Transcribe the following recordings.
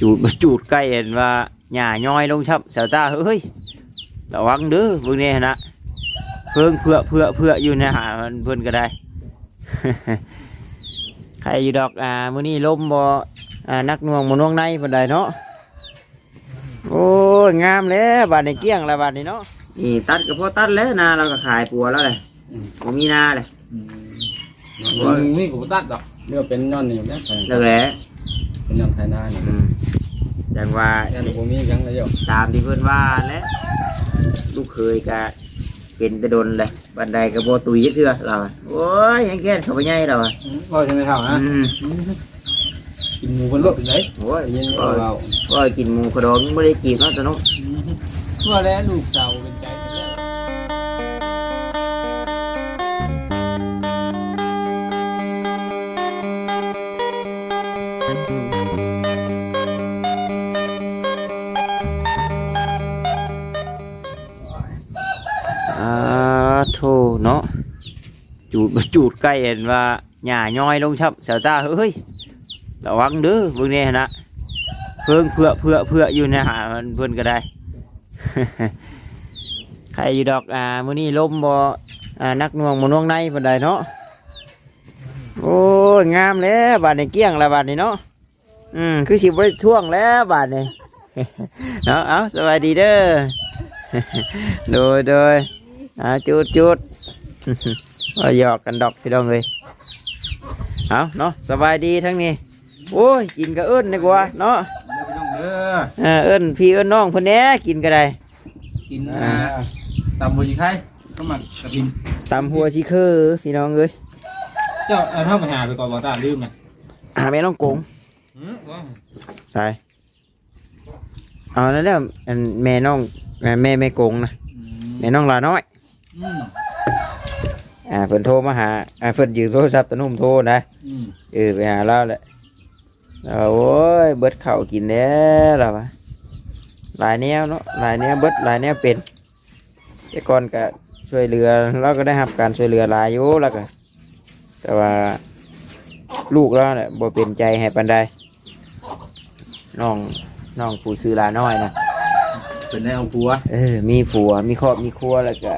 จูดมาจูดใกล้เห็นว่าหญ้าย้อยลงชับสาวตาเฮ้ยระวังเด้อเบิ่งนี่นะเพิ่งเพื่อเพื่อเพื่ออยู่นะหามันเพิ่นก็ได้ ใครอยู่ดอกอ่ามื้อนี้ลมบ่อ่านักหน่วงบ่หน่วงในปานใดเนาะโอ้ยงามแล้วบาดนี้เกลี้ยงแล้วบาดนี้เนาะนี่ตัดก็พอตัดแล้วนาเราก็ขายปัวแล้วเลยบ่มีนาเลยมันนี่กูตัดดอกเรียกว่าเป็นย้อนนี่นะเลิกแล้วเป็นย้อนไทยนาเนี่ย อืมจังว่าย้อนกูมียังเลยโยตามที่เพื่อนว่าและลูกเคยก็เป็นแตะดนเลยบันไดก็บ่ตุยเถื่อเราอะโอ้ยยังแก่เขาไปใหญ่เราอะก็ใช่ไหมเท่านะอืมกินหมูบนรถเป็นไรโอ้ยยินก็เราก็กินหมูกระดองยังไม่ได้กินเนาะแต่เน้องทั่วแล้วลูกสาวเป็นใจ จูดมาจูดใกล้เห็นว่าหญ้าย้อยลงชับสาตาเฮ้ยระวังเด้อเบิ่งนี่นะเพิ่งเพื่อเพื่อเพื่ออยู่นะหามันเพิ่นก็ได้ใครอยู่ดอกอ่ามื้อนี้ลมบ่อ่านักหน่วงบ่น่วงในปานใดเนาะโอ้ยงามแล้วบาดนี้เกลี้ยงแล้วบาดนี้เนาะอืมคือสิบ่ได้ท่วงแล้วบาดนี้เนาะเอาสวัสดีเด้อโดยโดยอ่าจุดจุด หยอกกันดอกพี่น้องเลยเอาเนาะสบายดีทั้งนี้ โอ้ยกินก็เอิ้นดีกว่าเนาะเด้อเออเอิ้นพี่เอิ้นน้องเพิ่นแหน่กินก็ได้กินตำบัวจีไข่ก็มันกระพินตำหัวชิคือพี่น้องเอ้ยเจ้าเอาเท่ามาหาไปก่อนบอกตาลืมไงหาแม่น้องกงใช่เอานั่นแหละอันแม่น้องแม่แม่แม่กงนะแม่น้องลาน้อย อืมอ่าเพิ่นโทรมาหาอ่าเพิ่นยืมโทรศัพท์ตะนุ่มโทรนะอืมเออไปหาเราแหละเราโอ้ยเบิดเข่าวกินแล้วเราอะหลายแนวเนาะหลายแนวเบิดหลายแนวเป็นแต่ก่อนก็ช่วยเหลือเราก็ได้รับการช่วยเหลือหลายอยู่แล้วก็แต่ว่าลูกเราเนี่ยบ่เป็นใจให้ปันใดน้องน้องผู้ซื้อหลาน้อยนะ เป็นแนวผัวเออ มีผัว มีครอบ มีครัวแล้วก็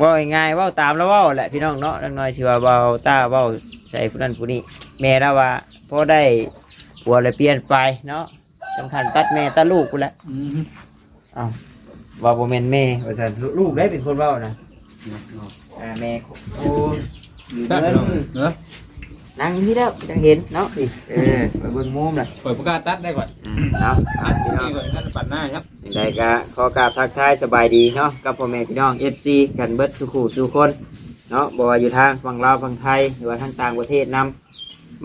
เว่าง่ายๆเว่าตามแล้วเว่าแหละพี่น้องเนาะน้อยๆชื่อว่าเบาตาเบาใส่ผู้นั้นผู้นี้แม่เราว่าพอได้ผัวเลยเปลี่ยนไปเนาะสำคัญตัดแม่ตัดลูกกูแหละอืมอ้าวว่าบ่แม่นแม่ว่าซั่นลูลูกได้เป็นคนเว้านะอ่าแม่โอ้อยู่ได้เดินเนอะ นั่งที่แล้วจังเห็นเนาะนี่เออไปเบิ่งมุมน่ะเปิดประกาศตัดได้ก่อนอืมเนาะตัอะดพี่น้อง นี่ก่อนท่านปัดหน้าครับ ได้ก็ขอกราบทักทายสบายดีเนาะกับพ่อแม่พี่น้อง FC กันเบิดสุขุสุคนเนาะบ่ว่าอยู่ทางฝั่งลาวฝั่งไทยหรือว่าทางต่างประเทศนํ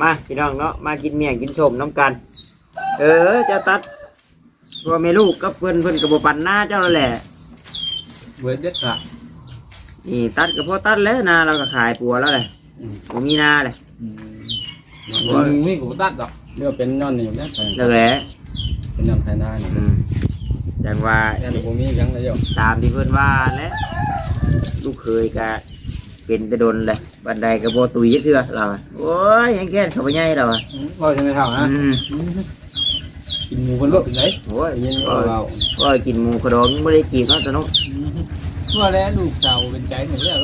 มาพี่น้องเนาะมากินเมี่ยงกินส้มน้ำกัน เออเจะตัดพ่อแม่ลูกกับเพิ่นเพิ่นก็บ่ปันหน้าเจ้าแล้วแหละเวิร์ดเด็ดขาด นี่ตัดก็พอตัดแล้วนาเราก็ขายปัวแล้วเลยบ่มีนาเลย อืมมันนี่กูตัดดอกเรียกว่าเป็นย้อนนี่นะเลิกแล้วเป็นย้อนไทยนาเนี่ยอืมจังว่าย้อนกูมียังเลยโยตามที่เพิ่นว่าและลูกเคยก็เป็นแตะดนเลยบันไดก็บ่ตุยเถื่อเราอะโอ้ยยังแก่เขาไปใหญ่เราอะก็ใช่ไหมเท่านะอืมกินหมูบนรถเป็นไรโอ้ยยินก็เราก็กินหมูกระดองยังไม่ได้กินเนาะแต่น้องทั่วแล้วลูกสาวเป็นใจหมดแล้ว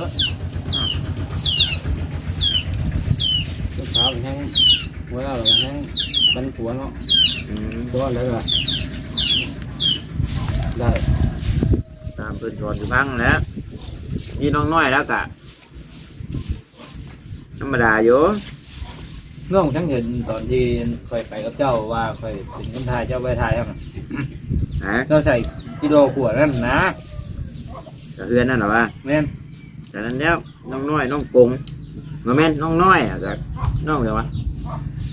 ลูกสาวเป็นแห้ง หัวเราเป็นแห้งเป็นผัวเนาะอืมตัวแล้วก็ได้ตามเพิ่นสอนอยู่บ้างแล้วนี่น้องน้อยแล้วกะธรรมดาอยู่น้องทั้งเห็นตอนที่คอยไปกับเจ้าว่าคอยถึงคนไทยเจ้าไปไทยครับฮะเราใส่กิโลขวดนั่นนะกะเฮือนนั่นเหรอวะแม่นแต่นั้นแล้วน้องน้อยน้องกงมาแม่นน้องน้อยอะกับน้องเดี๋ยววะ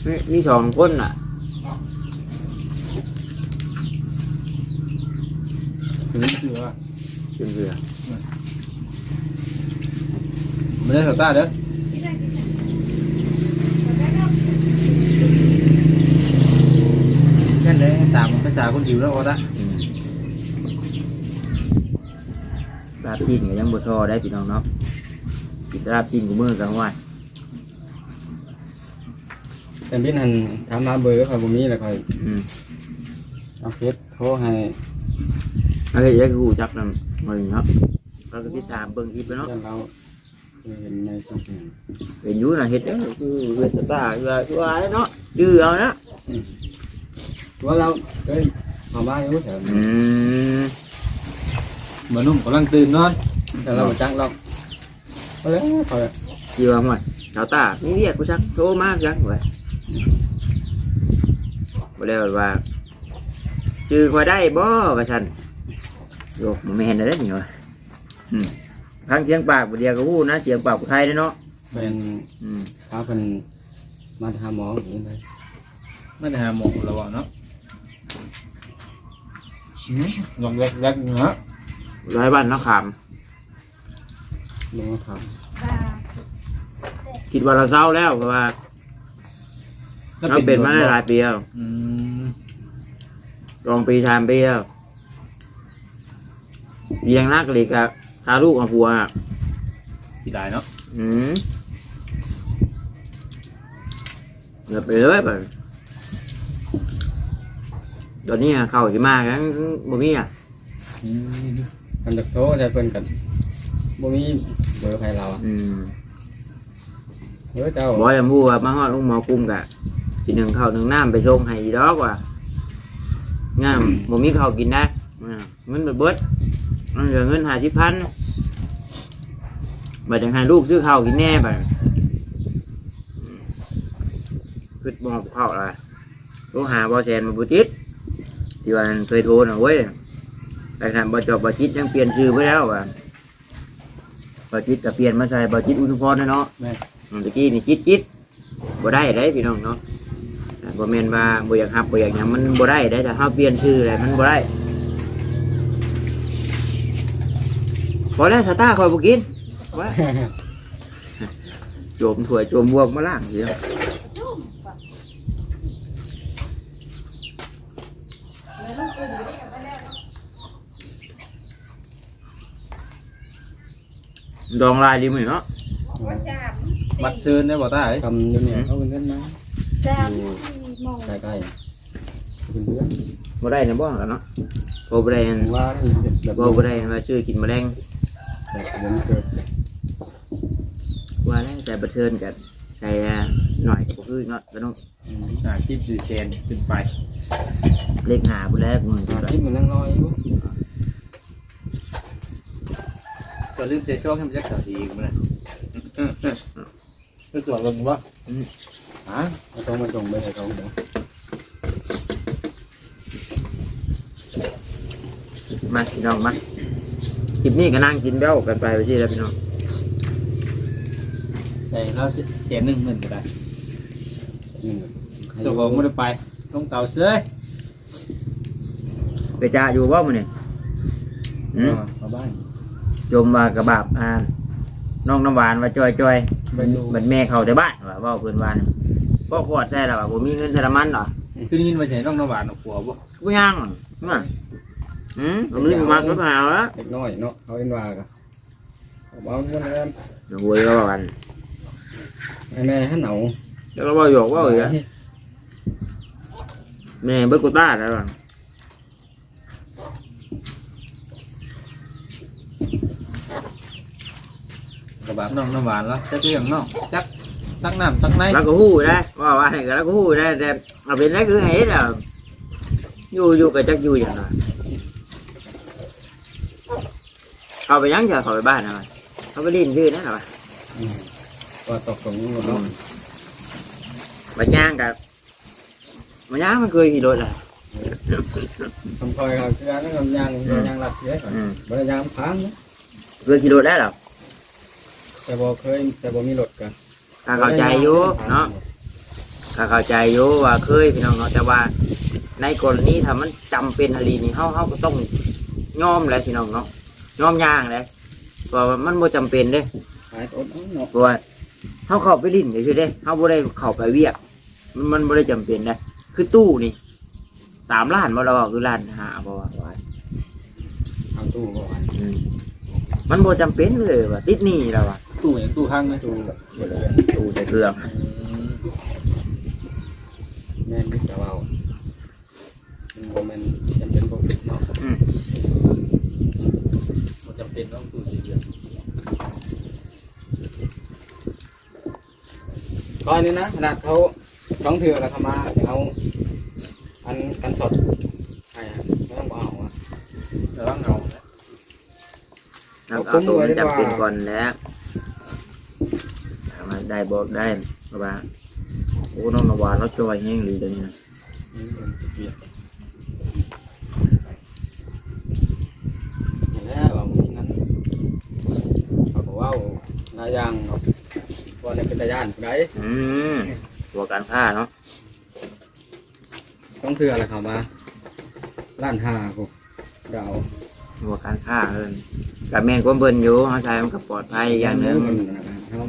มีมีสองคนอะถึงเสือเพื่อนเพื่อไม่ได้สตาร์เด้อแค่นี้ตามภาษาคนหิวแล้วก็ได้อืมลาบซีนก็ยังบ่ชอได้พี่น้องเนาะกินแต่ลาบซีนกูมือกันว่า แต่พี่หันถามมาเบอร์คอยบ่มีแล้วคอยอืมเอาเฟซโทรให้เฮ้ยยังกูจับนำมึงเนาะเราก็ติดตามเบิ่งคลิปไปเนาะเพื่อนเราเคยเห็นในคลิปนี่เห็นอยู่น่ะเฮ็ดเด้อคือเฮ็ดตาว่าว่าเนาะดื้อเอานะว่าเราเคยเอามาอยู่แถวอืนี้มเหมือนนุ่มกำลังตื่นนอนแต่เราบ่จักเราเอาแล้วคอย สิว่าหมดชาวตามีเรียกกูซักโทรมาจักไว้บ่ ได้ว่าจื้อคอยได้บ่ว่าซั่นโยมมันไม่เห็นได้นี่วะอืมฟังเสียงปากบ่เดียวก็วู้นะเสียงปากผู้ไทยเด้อเนาะเป็นอืมพาเพิ่นมาหาหมออย่างนี้เลยไม่ได้หาหมอแล้วบ่เนาะอืมลองแรกๆเนาะร้อยบ้านเนาะขามลงมาถามคิดว่าเราเศร้าแล้วเพราะว่า เราเป็นมาได้หลายปีแล้วอืมรองปีชามปีแล้วเลี้ยงนักเลยกับพาลูกมาผัวอะที่ได้เนาะอืมเดี๋ยวไปเลยไปตอนนี้อะเข้าสิมากันบ่มีอะอืมกันดักโทรแต่เพิ่นกันบ่มีเบอร์ใครเราอะอืม เฮ้ยเจ้าบอกอย่าพูดว่ามาฮอดลุงหมอกุมกะ สิหนึ่งข้าวหนึ่งน้ำไปส่งให้อีดอกว่ะน้ำบ่มีข้าวกินนะอ่าเงินเบิดเบิดมันเหลือเงินห้าสิบพันบัดยังให้ลูกซื้อข้าวกินแน่บัดขึ้นบ่อข้าวอะไรโทรหาบ่แซนมาบุจิตที่ว่าเคยโทรน่ะเว้ยแต่ทางบ่จอบบ่จิตยังเปลี่ยนชื่อไปแล้วว่ะบ่จิตก็เปลี่ยนมาใส่บ่จิตอุทุมพรนะเนาะแม่อืมตะกี้นี่จิตจิตบ่ได้ได้พี่น้องเนาะแต่ บ่แม่นว่าบ่อยากฮับบ่อยากหยังมันบ่ได้ได้แต่เฮาเปลี่ยนชื่ออะไรมันบ่ได้พอแล้วสตาร์คอยบ่กินว่า โจมถั่วยโจมบวกมาล่างเสียดองลายดีมั้ยเนาะว่าสามบัดเชิญได้บ่ได้ทำอยู่เนี่ยเขาเป็ นเงินมาสามสี่โมงใกล้ๆเป็นเพื่อนบ่ได้นะบ่กันเนาะบ่บ่ได้อันว่าแบบบ่บ่ได้อันว่าชื่อกินแมลงแบบผมเกิดว่าแล้วแต่บันเทิงกับใส่อ่าหน่อยก็คือเนาะก็ต้องอืมหาคลิปสี่เชนขึ้นไป เลขหาผู้แรกมึงหาคลิปมันนั่งน้อยอยู่ก็ลืมใจช่วงให้มันจักสาวทีอีกมั้ยก็ตัวลงว่า ฮะมาตรงมาตรงไปเลยตรงเดี๋ยวมาพี่น้องมาคลิปนี้ก็นั่งกินเบ้ากันไปไปที่แล้วพี่น้องแต่เราเสียหนึ่งหมื่นก็ได้อืมเจ้าของไม่ได้ไปลงเตาเสื้อไปจ่าอยู่บ่มื้อนี่อืมมาบ้านโยมว่ากระบาบอ่าน้องน้ำหวานว่าจอยจอยไปดู บัดแม่เข้าแต่บ้านว่าเว้าเพิ่นว่าน่ะ บ่ขวดใส่แล้วว่าบ่มีเงินใส่น้ำมันหรอคือนี่มาใช้น้องน้ำหวานของผัวบ่กูยังน่ะอืมเอาลืมมาก็หาแล้วเด็กน้อยเนาะเขาเอ็นวากะเอาเงินแล้วเดี๋ยวโวยก็ว่ากันไอ้แม่ให้เหนาแล้วก็เว้าหยอกเว้าอีกอะแม่เบิดกูต้าแล้วว่ากระบะน้องน้ำหวานแล้วจักเรื่องน้องจัก ตักน้ำตักในแล้วก็ฮู้ได้ว่าว่าให้ก็แล้วก็ฮู้ได้แต่เอาเป็นได้คือให้เฮ็ดอะอยู่อยู่ก็จักอยู่อย่างนั้นเอาไปยังจะเข้าไปบ้านนะวะเขาไปเล่นชื่อนั่นหรอวะอืมว่าตกตรงนี้หมดเนาะบัดย่างกับบัดย่างมันเคยขี่รถอะทำคอยเขาคือการทำยางยางหลักเยอะก่อนอืมบริยางพังนะเคยขี่รถได้หรอแต่บ่เคยแต่บ่มีรถ กันถ้าเข้าใจอยู่เนาะถ้าเข้าใจอยู่ว่าเคยพี่น้องเนาะแต่ว่าในกรณีถ้ามันจำเป็นอะไรนี่เฮาเฮาก็ต้องยอมแหละพี่น้องเนาะยอมย่างเลยเพราะว่ามันบ่จำเป็นเด้ขายอดเอาเนาะเพราะว่าเขาเข้าไปลิ้นเฉยๆเด้เขาบ่ได้เข้าไปเวียก มันมันบ่ได้จำเป็นนะคือตู้นี่สามล้านบ่เราว่าคือล้านห้าบ่ว่าว่าทำตู้บ่วันอืม มันบ่จำเป็นเลยว่าติดหนี้แล้วว่าตู้อย่างตู้ข้างนะตู้แบบเดี๋ยวตู้ใส่เครื่องม่นที่จะเว้ามันบ่แม่นจำเป็นบ่ผิดเนาะบ่จำเป็นต้องสู้เดียวก็อันนี้นะขนาดเขาต้องถือแล้วเขามาจะเอาอันกันสดใช่ครับไม่ต้องเอาอะระวังเอา นะเอาเอาตัวมันจำเป็นก่อนแล้วถามว่าได้บอกได้เพราะว่าโอ้น้องนวาเราจอยแห้งเลยเดี๋ยวนี้นะนี่มันจะเปลี่ยนเห็นแล้วว่ามีนั้นเขาบอกว่าหลายอย่างเนาะว่าในเป็นตาย่านผู้ใดอืมตัวการผ้าเนาะต้องถืออะไรเขามาล้านห้าพวกเดาตัวการผ้าเอิน กับแม่นความเบิ่นอยู่เขาใช้มันก็ปลอดภัยอย่างหนึงมันนะครับ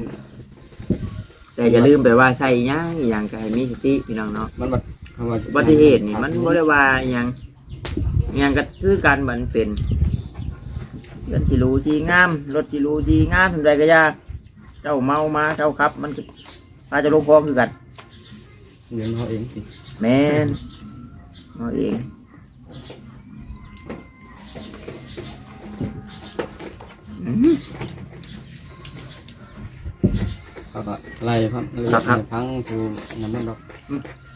แต่อย่าลืมไปว่าใส่หย่างอหย่างก็ให้มีสติพี่น้องเนาะมันแบบคำว่าอุบัติเหตุนี่มันบ่ได้ว่าอหย่างอหย่างก็คือการบันเป็นเรื่องสิรู้สิงามรถสิรู้สิงามทำใดก็ยากเจ้าเมามาเจ้าขับ มันก็อาจจะลงคลองคือกันเงินเขาเองสิ แม่นเอาเอง เขาก็ไล่พังไล่พังทูน้ำมันดอก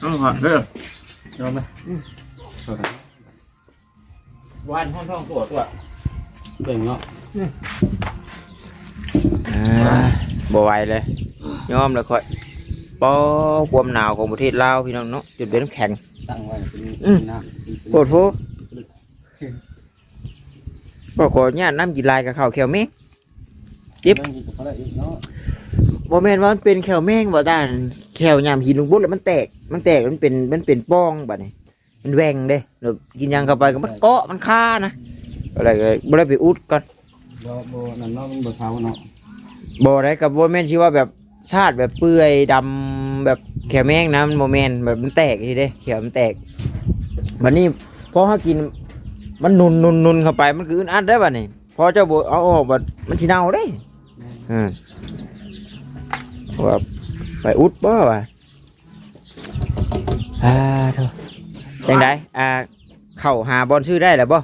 น้องขอเด้อยอมไหมเขาก็วานห้องท้องปวดตัวเบ่งเนาะบ่ไหวเลยยอมเลยค่อยปอความหนาวของประเทศลาวพี่น้องเนาะจุดเป็นน้ำแข็งตั้งไว้เป็นอืมน้ำปวดโฟ บอกขอญาติน้ำกินลายกับข้าวแขวแมงเจ็บเรื่องเขาได้อีกเนาะบ่แม่นว่ามันเป็นแขวแมงบ่ด้านแขวยามหินลงบุดแล้วมันแตก มันแตกมันเป็นมันเป็นป้องบัดนี้ มันแหว่งเด้เดี๋ยวกินหยังเข้าไปก็มันเกาะมันฆ่านะอะไรก็บ่ได้ไปอุดก่อนบ่บ่นั่นเนาะมันบ่เช้าเนาะบ่ได้กับบ่แม่นชื่อว่าแบบชาติแบบเปื่อยดำแบบแขวแมงนะมันบ่แม่นแบบมันแตกทีเด้แขวมันแตกบัดนี้พอเฮากิน มันนุนนุนนุนเข้าไปมันคืออึดอัดได้บัดนี้พอเจ้าบ่เอาออกบัดมันสิเน่าเด้อืมว่าไปอุดบ่ว่าอ่าเถอะจังไดอ่าเข้าหาบอลชื่อได้แล้วบ่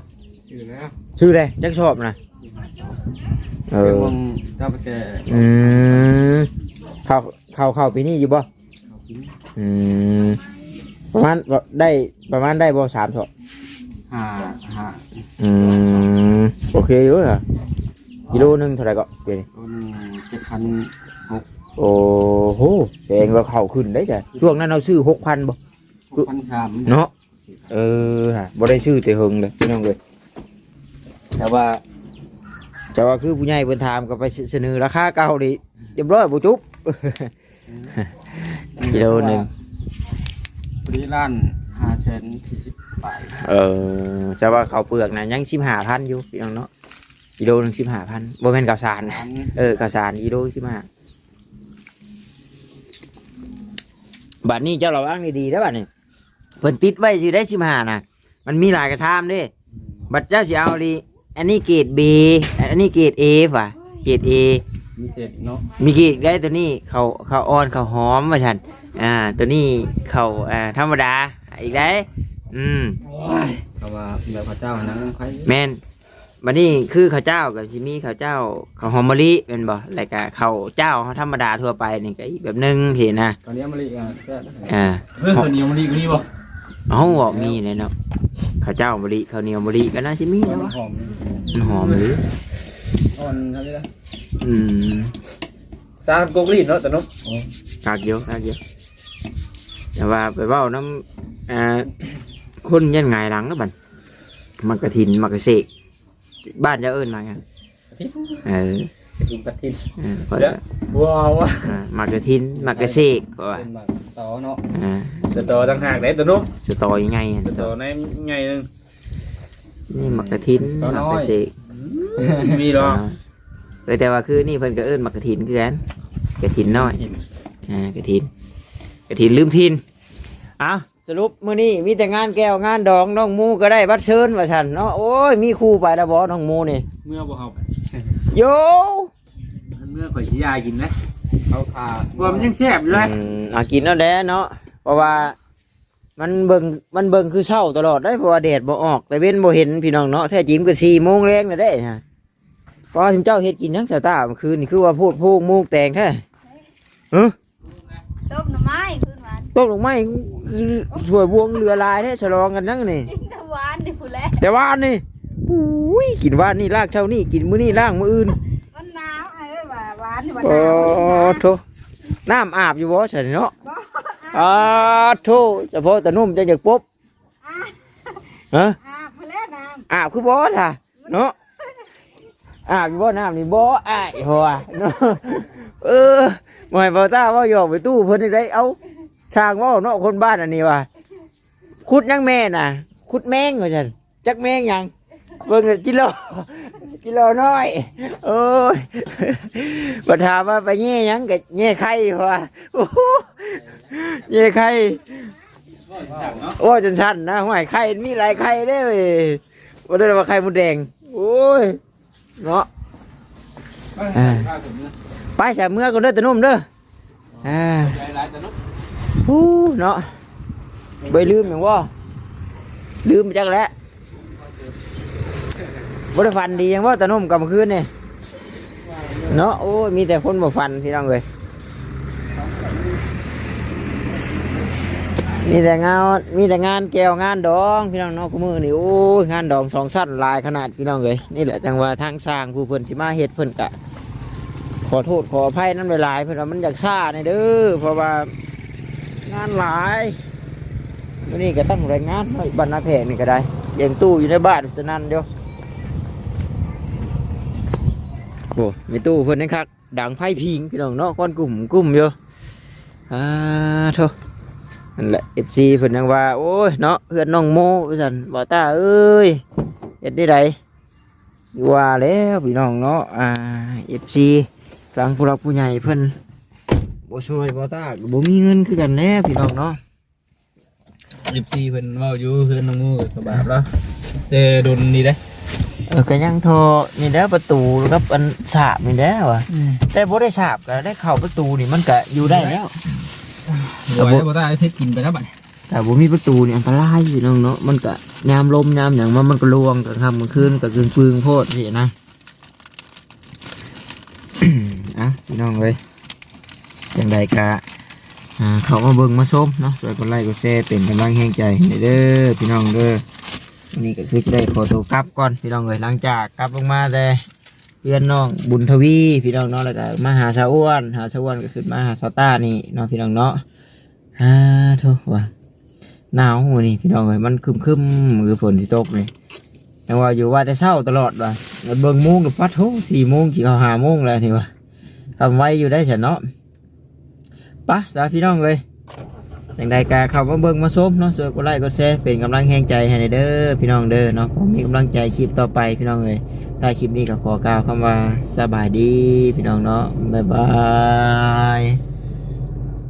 ชื่อแล้วชื่อได้จักชอบนะเอเอออเจ้าไปแก่อืมเข้าเข้าเข้าปีนี้อยู่บ่เขากินอืมประมาณได้ประมาณได้บ่สามชอบ ห้าห้าอืมโอเคอยู่เหรอกิโลหนึงเท่าไหร่ก็เดี๋ยวนี้ต้นเจ็ดพันโอ้โหแสดงว่าเข้าขึ้นได้จ้ะช่วงนั้นเราซื้อหกพันบ่ หกพันชามเนาะเออฮะบ่ได้ซื้อแต่เฮิงเลยพี่น้องเลยแต่ว่าแต่ว่าคือผู้ใหญ่เพิ่นถามก็ไปเสนอราคาเก่าดิเรียบร้อยบ่จุบกิโลหนึ่งปรีล้าน ห้าแสนสี่สิบปลายเออแต่ว่าเขาวเปลือกนะยังสิบห้าพันอยู่พี่น้องเนาะกิโลหนึงสิบห้าพันบ่แม่นข้าวสารนะล้านเออข้าวสารกิโลสิบห้าบัดนี้เจ้าระวังดีๆนะบัดนี้เพิ่นติดไว้อยู่ได้สิบห้านะมันมีหลายกระทามเด้บัดเจ้าสิเอาดีอันนี้เกรด B อันนี้เกรด A ว่ะเกรด A มีเจ็ดเนาะมีเกรดได้ตัวนี้เขาเขาอ่อนเขาหอมว่าฉันอ่าตัวนี้เขาอ่าธรรมดา อีกได้อืมเขาว่าแบบพระเจ้านะใครแม่นบัดนี้คือข้าวเจ้ากับชิมีข้าวเจ้าข้าวหอมมะลิเป็นบ่แล้วก็ข้าวเจ้าเขาธรรมดาทั่วไปนี่ก็อีกแบบหนึงเห็นนะตอนนี้มะลิอะแค่อ่าเพื่อนคนเดียวมันดีกว่านี้บ่เอาบอกมีเลยเนาะข้าวเจ้ามะลิข้าวเหนียวมะลิก็น่าชิมีนะวะหอมมันหอมหรืออ่อนเท่านี้ละอืม สร้างกกลีนเนาะแต่เนาะ กากเยอะกากเยอะ แต่ว่าไปเว้าน้ำอ่าคนยันไงายหลังนะบันมักกะทินมักกะเสกบ้านจะเอิ้นมาไงเออกินปลาทินเออเพราะเดี๋ยวว้าวว่ะอ่ามักกะทินมักกะเสกก็ว่าเป็นแบบต่อเนาะอ่าจะต่อต่างหากได้แต่เนาะสตอยังไงอะจะต่อในไงนึงนี่มักกะทินมักกะเสกมีหรออ่าเออแต่ว่าคือนี่เพิ่นก็เอิ้นมักกะทินคือกันกะทินน้อยอ่ากะทิน กะทินลืมทินเอาสรุปมื้อนี้มีแต่งานแก้วงานดองน้องหมูก็ได้บัตรเชิญว่าฉันเนาะโอ้ยมีครูไปแล้วบ่น้องหมูนี่เมื่อบ่เฮาไปโยเมื่อข่อยสิยากินนะเขาขาดว่ามันยังแซ่บอยู่เลยอืมเอากินแล้วแหละเนาะเพราะว่ามันเบิ่งมันเบิ่งคือเช้าตลอดได้เพราะว่าแดดบ่ออกแต่เว้นบ่เห็นพี่น้องเนาะแท้จริงก็4โมงแรงแล้วได้ฮะพอถึงเจ้าเฮ็ดกินทั้งสตาร์เมื่อคืนนี่คือว่าพูดพูกมูกแตงแท้ต้มหน่อไม้ คืนวันตกลงไม้คือถ้วยบวงเรือลายแท้ฉลองกันทั้งนี่ตะวันนี่พูดแล้วแต่ว่านี่อุ้ยกินว่านี่ลากเช้านี่กินมื้อนี่ล่างมื้ออื่นมันหนาวเอ้ยว่าหวานนี่ว่าหโอ้นาวโถน้ำอาบอยู่บ่ใช่เนาะบ่อ่าโถเฉพาะแต่นุ่มจะอยากปุ๊บอะฮะอาบไปแล้วน้อาบคือบ่ท่ะเนาะอาบอยู่บ่น้ำนี่บ่อ้ายหัวเนาะเออหมายบ่ตาว่าหยอกไปตู้เพิ่นได้เอา ช่างว่าเนาะคนบ้านอันนี้ว่าขุดยังแม่น่ะขุดแมงว่าซั่นจักแมงยังเบิ่งจิโลจิโลน้อย โอ้ยบ่ถามว่าไปแย่หยังก็แย่ไข่ว่าโอ้ยไข่โอ้ยจนชันนะห้อยไข่ มีหลายไข่ได้เว้ยว่าได้ว่าไข่มดแดง โอ้ย เนาะไปใส่เมื่อก็เด้อตะนุ่มเด้ออ่า ฮู้เนาะไปลืมอย่างว่าลืมไปจักแล้วบ่ได้ฟันดียังว่าตะนุ่มกลับคืนนี่เนาะโอ้ยมีแต่คนบ่ฟันพี่น้องเลยมีแต่งานมีแต่งานแก้วงานดองพี่น้องเนาะกูมือนี่โอ้ยงานดองสองสั้นลายขนาดพี่น้องเลยนี่แหละจังว่าทางสร้างผู้เพิ่นสิมาเฮ็ดเพิ่นกะขอโทษขออภัยนั่นหลายๆเพื่อนว่ามันอยากซ่าในเด้อเพราะว่า งานหลายวันนี้ก็ตั้งรายงานไว้บรรณาแพงนี่ก็ได้เองตู้อยู่ในบ้านสนั่นเดียวโอ้มีตู้เพื่อนนั่นคักดังไพ่พิงพี่น้องเนาะก้อนกลุ่มกลุ่มอยู่อ่าโธ่นั่นแหละเอฟซีเพื่อนยังว่า โอ้ยเนาะเพื่อนน้องโมสันบอกตาเอ้ยเฮ็ดได้ไดว่าแล้วพี่น้องเนาะอ่าเอฟซีทางผู้รักผู้ใหญ่เพิ่น บ่ช่วยบ่ตาก็บ่มีเงินคือกันแน่พี่น้องเนาะยิบซีเพิ่นเว่าอยู่เพิ่นน้องงูกับบาปแล้วแต่โดนนี่ได้เออก็ยังโทรนี่แหล้วประตูกับอันฉาบนี่แหล้วอะแต่บ่ได้ฉาบก็ได้เข้าประตูนี่มันก็อยู่ได้แล้วบ่ได้บ่ได้เทศกินไปแล้วบัดนี้แต่บ่มีประตูนี่อันตรายพี่น้องเนาะมันก็ยามลมยามหยังมันมันก็ลวงกลางค่ำกลางคืนก็กึ่งปึงโพดสินะ อะพี่น้องเอ้ย จังใดกะเขามาเบิ่งมาชมเนาะช่วยกดไลค์กดแชร์เป็นกำลังแห่งใจเด้อพี่น้องเด้อวันนี้ก็คือจะได้ขอตัวกลับก่อนพี่น้องเอ้ยหลังจากกลับลงมาแต่เพื่อนน้องบุญทวีพี่น้องเนาะแล้วก็มาหาชาวอ้วนหาชาวอ้วนก็คือมาหาสาต้านี่เนาะพี่น้องเนาะอ่าโทษว่าหนาวหัวนี่พี่น้องเอ้ยมันคึมคึมๆมือฝนที่ตกเลยแต่ว่าอยู่ว่าแต่เช้าตลอดว่ะเบิ่งโมงกับพัดโหสี่โมงจีเขาหาโมงแล้วนี่วะทำไว้อยู่ได้ฉันเนาะ ปะสาพี่น้องเลยอย่างใดกาเข้ามาเบิ่งมาชมเนาะสวยกดไลค์กดแชร์เป็นกำลังแห่งใจให้ในเด้อพี่น้องเด้อเนาะผมมีกำลังใจคลิปต่อไปพี่น้องเลยถ้าคลิปนี้ก็ขอกล่าวคำว่าสบายดีพี่น้องเนาะบ๊ายบาย